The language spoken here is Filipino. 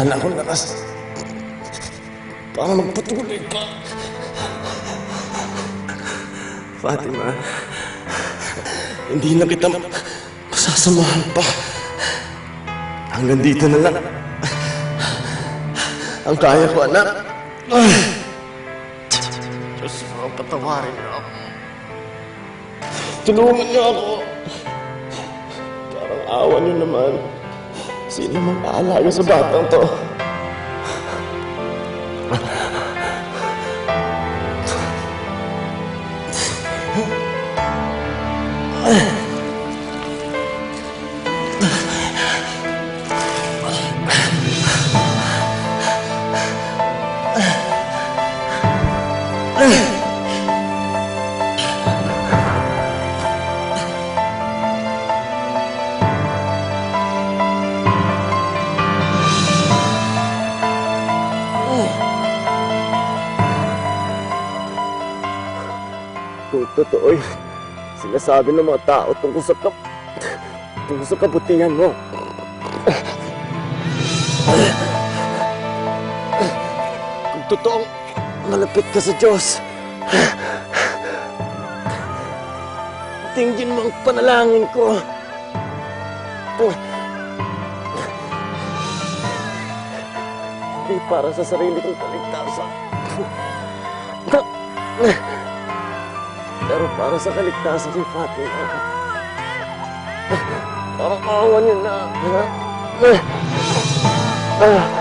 wala na akong lakas. Para magpatuloy pa. Fatima, hindi na kita masasamahan pa. Hanggang dito na lang. Ang kaya ko, anak. Diyos ko, patawarin niyo ako. Tulungan niyo ako. Parang awa niyo naman. Sino mag-aalaga sa batang to? Kung totoo yun, sinasabi ng mga tao tungkol sa kap... tungkol sa kabutihan mo. Kung totoong malapit ka sa Diyos, tingin mo ang panalangin ko. Hindi para sa sarili kong kaligtasan. Pero para sa kaligtasan ni Fatima. Parang awa niyo na. ha?